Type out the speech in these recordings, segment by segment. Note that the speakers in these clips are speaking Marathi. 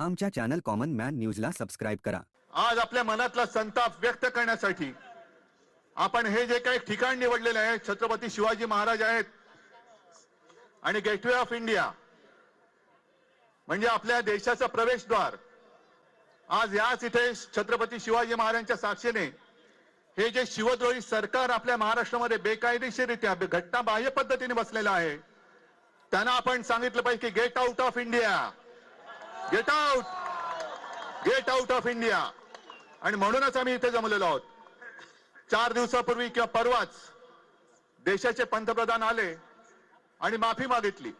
आमच्या चॅनल कॉमन मॅन न्यूजला सबस्क्राईब करा. आज आपल्या मनातला संताप व्यक्त करण्यासाठी आपण हे जे काही ठिकाण निवडलेले आहे छत्रपती शिवाजी महाराज आहेत आणि गेटवे ऑफ इंडिया म्हणजे आपल्या देशाचं प्रवेशद्वार आज याच इथे छत्रपती शिवाजी महाराजांच्या साक्षीने हे जे शिवद्रोही सरकार आपल्या महाराष्ट्रामध्ये बेकायदेशीररित्या घटना बाह्य पद्धतीने बसलेलं आहे त्यांना आपण सांगितलं पाहिजे की get out of India. Get out get out of India आणि म्हणूनच आम्ही इथे जमलेलो आहोत. चार दिवसापूर्वी किंवा परवाच देशाचे पंतप्रधान आले आणि माफी मागितली.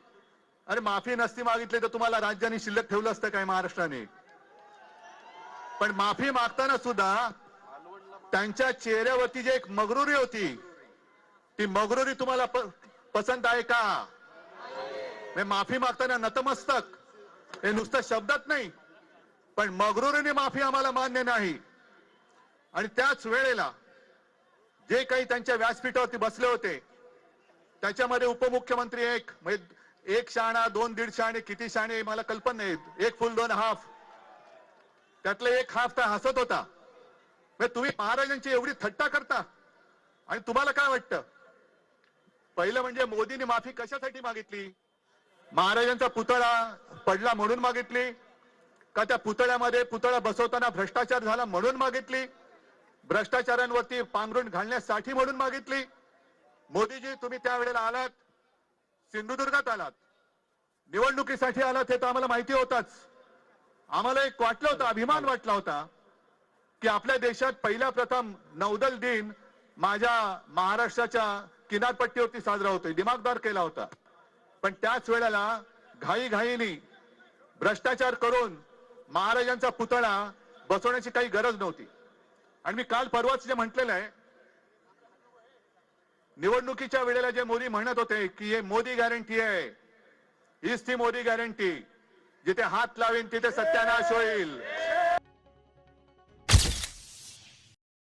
अरे माफी नसती मागितली तर तुम्हाला राज्याने शिल्लक ठेवलं असतं काय महाराष्ट्राने? पण माफी मागताना सुद्धा त्यांच्या चेहऱ्यावरती जी एक मगरुरी होती ती मगरुरी तुम्हाला प- पसंत आहे का? म्हणजे माफी मागताना नतमस्तक. हे नुसतं शब्दात नाही. पण मगरुरीने माफी आम्हाला मान्य नाही. आणि त्याच वेळेला जे काही त्यांच्या व्यासपीठावरती बसले होते त्याच्यामध्ये उपमुख्यमंत्री एक एक शाणा दोन दीड शाणे किती शाणे मला कल्पना नाही. एक फुल दोन हाफ. त्यातले एक हाफ तर हसत होता. म्हणजे तुम्ही महाराजांची एवढी थट्टा करता. आणि तुम्हाला काय वाटतं? पहिलं म्हणजे मोदींनी माफी कशासाठी मागितली? महाराजांचा पुतळा पडला म्हणून मागितली का त्या पुतळ्यामध्ये पुतळा बसवताना भ्रष्टाचार झाला म्हणून मागितली भ्रष्टाचारांवरती पांघरून घालण्यासाठी म्हणून मागितली. मोदीजी तुम्ही त्यावेळेला आलात सिंधुदुर्गात आलात. निवडणुकीसाठी आलात हे तर आम्हाला माहिती होताच. आम्हाला एक वाटलं होतं अभिमान वाटला होता की आपल्या देशात पहिला प्रथम नौदल दिन माझ्या महाराष्ट्राच्या किनारपट्टीवरती साजरा होतोय दिमागदार केला होता. पण त्याच वेळेला घाई घाईनी भ्रष्टाचार करून महाराजांचा पुतळा बसवण्याची काही गरज नव्हती. आणि मी काल परवाच जे म्हटलेलं आहे निवडणुकीच्या वेळेला जे मोदी म्हणत होते की हे मोदी गॅरंटी आहे हीच ती मोदी गॅरंटी जिथे हात लावेन तिथे सत्यानाश होईल.